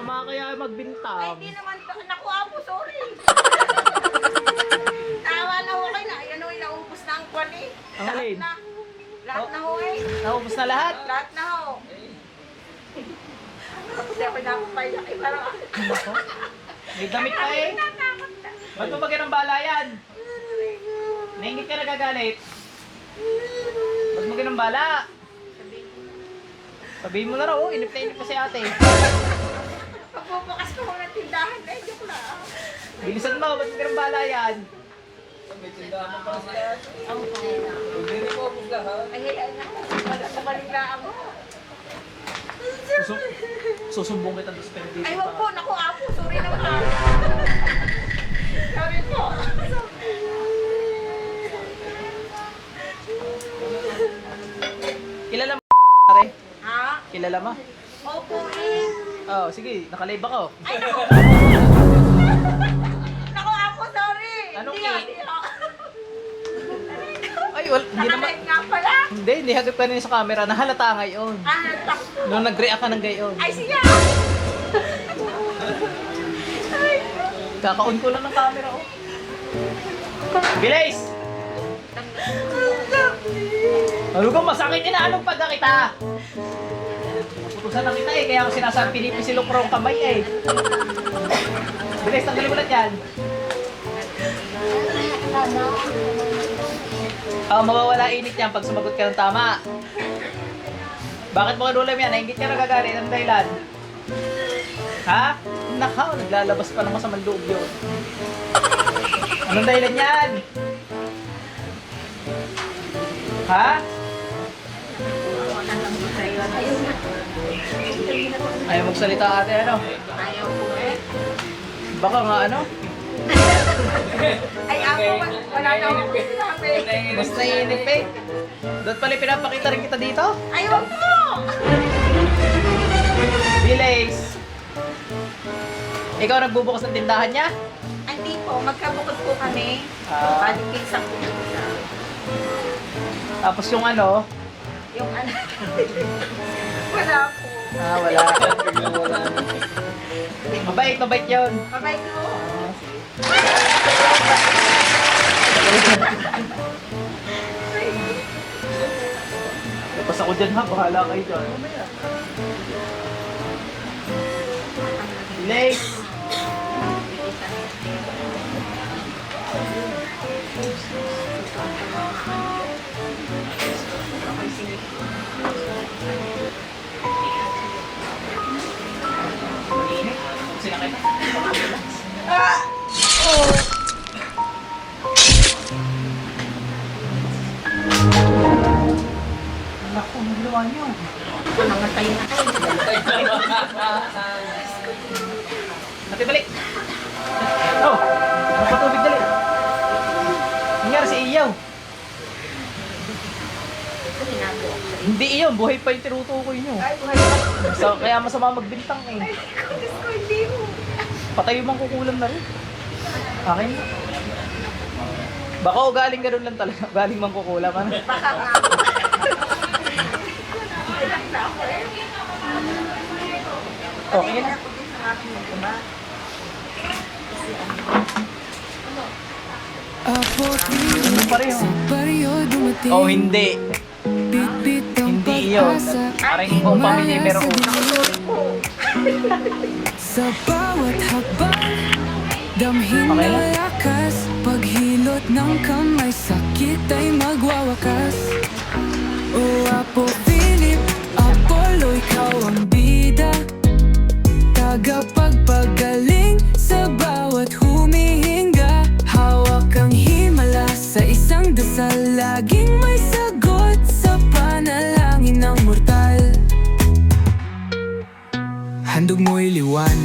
kaya Ay, magbintang. di naman. Naku, apo, sorry. Tawa na ho kayo na. Ayan ho, inaubos na ang kwan eh. Ang Lahat alin? na. Lahat na ho eh. Naubos na lahat. Lahat na ho. Hindi ako nakapaya. Ay, parang Nako. May damit pa eh. natakot na. Ba't mo bagay ng bala yan? Naingit ka nagagalit. Ba't mo ganun bala? Sabihin mo na raw, oh, inip na inip pa si ate. Pagbubukas ko ng tindahan. Eh, joke lang. Bilisan mo, ba't ganun bala yan? May tindahan mo pa sila. Ang Hindi rin po ubus lahat. Ay, ay, ay, wala sa balilaan mo. Susum susumbong kita doon sa. Ay, wag po. Naku, apo. Sorry naman. Sorry po. Kilala mo, pare? Ha? Kilala mo? Opo eh. Oh, sige, nakalive ako. Ay, naku. Naku, apo. Sorry. Anong Hindi, hindi ako. Ay, wal, hindi naman. Nakalive nga pala. Hindi, hindi hagip ka rin sa camera. Nahalata ngayon. Ah. Nung nag-react ka ng gayon. Ay, siya. Kakaon ko lang ng camera, oh. Bilis! Ano ka masakit inaalong pagka kita? Naputusan na kita eh, kaya ako sinasabi pinipisilok ko ang kamay eh. Bilis, tanggalin mo lang yan. Ah, mawawala init yan pag sumagot ka ng tama. Bakit mo kinulam yan? Naingit ka nagagalit. Anong dahilan? Ha? Nakaw, naglalabas pa ng masamang loob yun. Anong dahilan yan? Ha? Ayaw magsalita ate, ano? Ayaw ko eh. Baka nga ano? Ay, ako, wala na akong sinabi. Mas naiinip eh. Doon pala pinapakita rin kita dito? Ayaw po. Bilays! Ikaw nagbubukas ng tindahan niya? Hindi po, magkabukod po kami. Ah. Ko yun siya. Tapos yung ano? Yung ano. wala. Ah, wala. mabait, mabait yun. Mabait ko. Tapos ako dyan ha, bahala kayo dyan. Bilays! Niyo? Namatay na kayo. Ate, balik! Oh! Magpatubig dali! Nangyari si Iyaw. Hindi iyon, buhay pa yung tinutukoy niyo. Ay, buhay pa. So, kaya masama magbintang eh. Ay, Diyos ko, hindi mo. Patay yung mangkukulam na rin. Akin na. Baka ugaling ganun lang talaga. Galing mangkukulam. Ano? Baka nga. Na ako eh. Okay na. Ako din sa Ano rin oh. Oh, hindi. Hindi pag-asa Parang buong pamilya meron utak. Sa bawat hakbang Damhin na lakas Paghilot ng kamay Sakit ay Laging may sagot Sa panalangin ng mortal. Handog mo'y liwanag